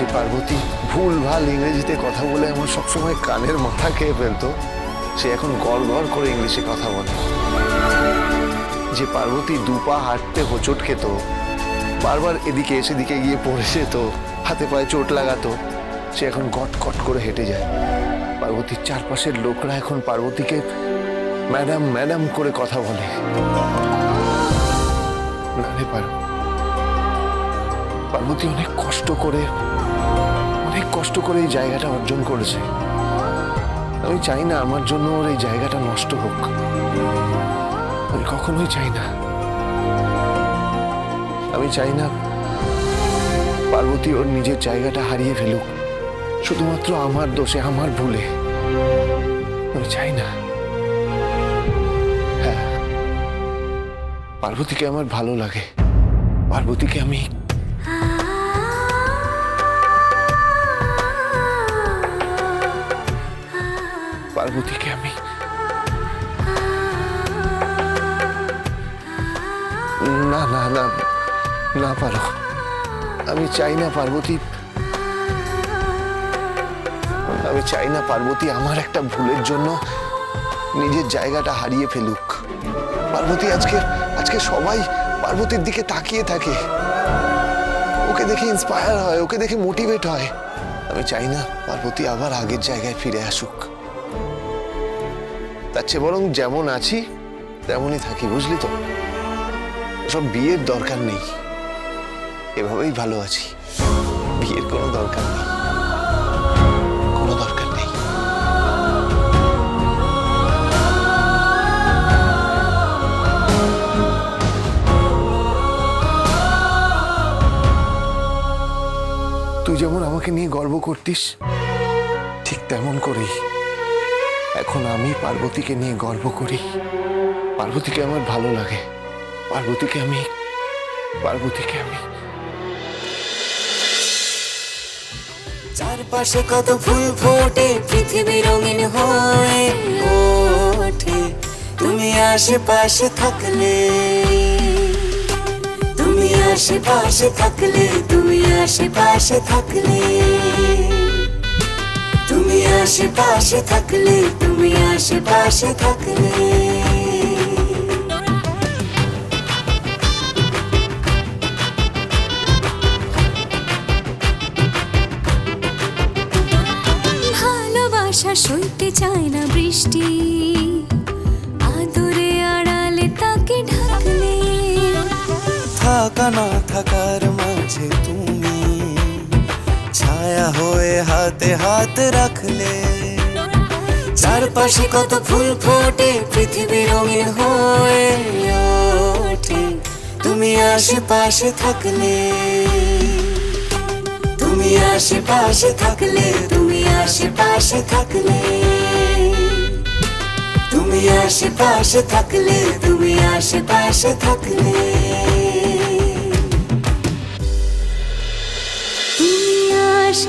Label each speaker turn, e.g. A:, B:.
A: যে পার্বতী, ভুল, ভালো ইংরেজিতে কথা বলে এমন সবসময় কানের মাথা খেয়ে ফেলতো। সে এখন গড় গড় করে ইংলিশে কথা বলে। যে পার্বতী দুপা হাঁটতে হোঁচট খেত, বারবার এদিকে সেদিকে গিয়ে পড়ে যেত, হাতে পায়ে চোট লাগাতো, সে এখন গট কট করে হেঁটে যায়। পার্বতীর চারপাশের লোকরা এখন পার্বতীকে ম্যাডাম ম্যাডাম করে কথা বলে। পার্বতী অনেক কষ্ট করে অনেক কষ্ট করে এই জায়গাটা অর্জন করেছে। আমি চাই না আমার জন্য ওর এই জায়গাটা নষ্ট হোক। আমি কখনোই চাই না। আমি চাই না পার্বতী ওর নিজের জায়গাটা হারিয়ে ফেলুক। শুধুমাত্র আমার দোষে, আমার ভুলে। আমি চাই না। হ্যাঁ। পার্বতীকে আমার ভালো লাগে। পার্বতীকে আমি পার্বতীকে আমি না না না না পারো। আমি চাই না পার্বতী। আমি চাই না পার্বতী আমার একটা ভুলের জন্য নিজের জায়গাটা হারিয়ে ফেলুক। পার্বতী আজকে আজকে সবাই পার্বতীর দিকে তাকিয়ে থাকে। ওকে দেখে ইন্সপায়ার হয়, ওকে দেখে মোটিভেট হয়। আমি চাই না পার্বতী আবার আগের জায়গায় ফিরে আসুক। তার চেয়ে বরং যেমন আছি, তেমনই থাকি, বুঝলি তো? সব বিয়ের দরকার নেই। এভাবেই ভালো আছি। বিয়ের কোনো দরকার নেই। কোনো দরকার নেই। তুই যেমন আমাকে নিয়ে গর্ব করতিস, ঠিক তেমন করেই এখন আমি পার্বতীকে নিয়ে গর্ব করি। পার্বতীকে আমার ভালো লাগে। পার্বতীকে আমি পার্বতীকে আমি।
B: চারপাশে কত ফুল ফোটে, পৃথিবী রঙিন হয়ে। ওঠে, তুমি আশেপাশে থাকলে। তুমি আশেপাশে থাকলে, তুমি আশেপাশে থাকলে। আশেপাশে থাকলে তুমি আশেপাশে থাকলে।
C: ভালোবাসা সইতে চায় না বৃষ্টি আদরে আড়ালে তাকে ঢাকলে।
B: থাকা না থাকার মাঝে তুমি ছায়া হয়ে হাতে হাত রাখলে চারপাশে কত ফুল ফোটে, পৃথিবী রঙিন হয়ে ওঠে। তুমি আশেপাশে থাকলে। তুমি আশেপাশে থাকলে, তুমি আশেপাশে থাকলে। তুমি আশেপাশে থাকলে, তুমি আশেপাশে থাকলে।